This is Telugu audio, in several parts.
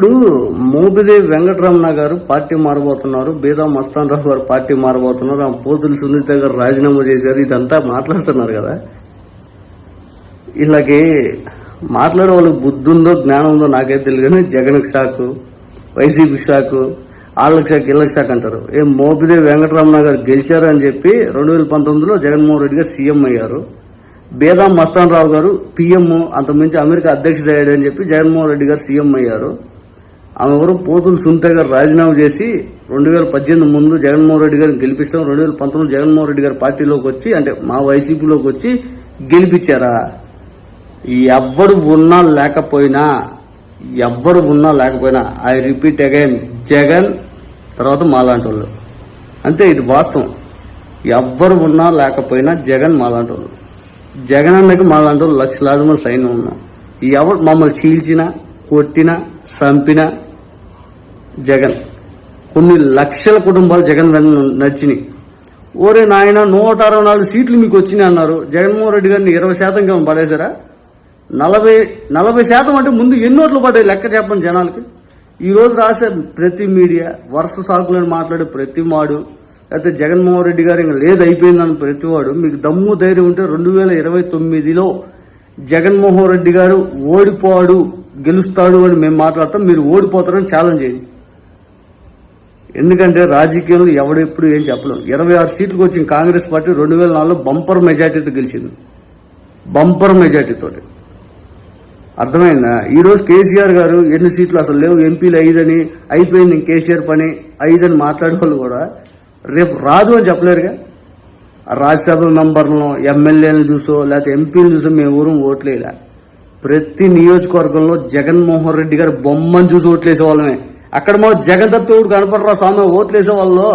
ఇప్పుడు మోపిదేవి వెంకటరమణ గారు పార్టీ మారబోతున్నారు బీదా మస్తాన్ రావు గారు పార్టీ మారబోతున్నారు ఆ పోతులు సునీత గారు రాజీనామా చేశారు ఇదంతా మాట్లాడుతున్నారు కదా. ఇలాగే మాట్లాడే వాళ్ళకి బుద్ధి ఉందో జ్ఞానం ఉందో నాకైతే తెలియదు కానీ జగన్కి షాకు వైసీపీ షాకు వాళ్ళకి షాక్ ఇళ్ళకి షాక్ అంటారు. ఏ మోపిదేవి వెంకటరమణ గారు గెలిచారు అని చెప్పి రెండు వేల పంతొమ్మిదిలో జగన్మోహన్ రెడ్డి గారు సీఎం అయ్యారు. బేదాం మస్తాన్ రావు గారు పిఎం అంతకుమించి అమెరికా అధ్యక్షుడు అయ్యాడు అని చెప్పి జగన్మోహన్ రెడ్డి గారు సీఎం అయ్యారు. ఆమె ఎవరు? పోతులు సునీత గారు రాజీనామా చేసి రెండు వేల పద్దెనిమిది ముందు జగన్మోహన్ రెడ్డి గారిని గెలిపిస్తాం రెండు వేల పంతొమ్మిది జగన్మోహన్ రెడ్డి గారి పార్టీలోకి వచ్చి అంటే మా వైసీపీలోకి వచ్చి గెలిపించారా? ఎవ్వరు ఉన్నా లేకపోయినా ఎవ్వరు ఉన్నా లేకపోయినా ఐ రిపీట్ అగైన్ జగన్ తర్వాత మాలాంటి వాళ్ళు అంతే ఇది వాస్తవం. ఎవ్వరు ఉన్నా లేకపోయినా జగన్ మాలాంటి వాళ్ళు జగన్ అన్నకి మాలాంటి వాళ్ళు లక్షలాది మంది సైన్యం ఉన్నాం. ఎవరు మమ్మల్ని చీల్చినా కొట్టినా చంపినా జగన్. కొన్ని లక్షల కుటుంబాలు జగన్ నచ్చినాయి ఓరే నాయన నూట అరవై నాలుగు సీట్లు మీకు వచ్చినాయి అన్నారు. జగన్మోహన్ రెడ్డి గారిని ఇరవై శాతం ఏమైనా పడేశారా? నలభై నలభై శాతం అంటే ముందు ఎన్నోట్లు పడ్డాయి లెక్క చెప్పండి జనాలకి. ఈ రోజు రాసే ప్రతి మీడియా వరుస సాకులను మాట్లాడే ప్రతి వాడు లేకపోతే జగన్మోహన్ రెడ్డి గారు ఇంకా లేదు అయిపోయిందని ప్రతి వాడు మీకు దమ్ము ధైర్యం ఉంటే రెండు వేల ఇరవై తొమ్మిదిలో జగన్మోహన్ రెడ్డి గారు ఓడిపోడు గెలుస్తాడు అని మేము మాట్లాడతాం మీరు ఓడిపోతారని ఛాలెంజ్ చేయండి. ఎందుకంటే రాజకీయంలో ఎవడెప్పుడు ఏం చెప్పలేం. ఇరవై ఆరు సీట్లకు వచ్చిన కాంగ్రెస్ పార్టీ రెండు వేల నాలుగులో బంపర్ మెజార్టీతో గెలిచింది. బంపర్ మెజార్టీతో అర్థమైందా? ఈరోజు కేసీఆర్ గారు ఎన్ని సీట్లు అసలు లేవు ఎంపీలు ఐదని అయిపోయింది కేసీఆర్ పని ఐదని మాట్లాడేవాళ్ళు కూడా రేపు రాదు అని చెప్పలేరుగా? రాజ్యసభ మెంబర్లను ఎమ్మెల్యేలను చూసో లేకపోతే ఎంపీలు చూసో మేము ఊరు ఓట్లేలా ప్రతి నియోజకవర్గంలో జగన్మోహన్ రెడ్డి గారు బొమ్మను చూసి ఓట్లేసే వాళ్ళమే అక్కడ మా జగన్ తప్పేవుడు కనపడరా స్వామి ఓట్లేసే వాళ్ళు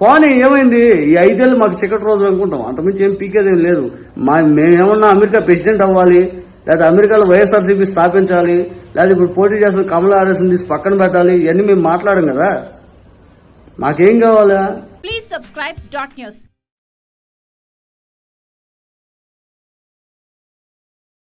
పోనీ ఏమైంది? ఈ ఐదేళ్ళు మాకు చిక్కటి రోజులు అనుకుంటాం. అంతకుమించి ఏం పీకేదేం లేదు. మా మేమేమన్నా అమెరికా ప్రెసిడెంట్ అవ్వాలి లేదా అమెరికాలో వైఎస్ఆర్సీపీ స్థాపించాలి లేదా ఇప్పుడు పోటీ చేస్తున్న కమలా హారిస్ని తీసి పక్కన పెట్టాలి ఇవన్నీ మేము మాట్లాడం కదా. మాకేం కావాలా? Please subscribe dot.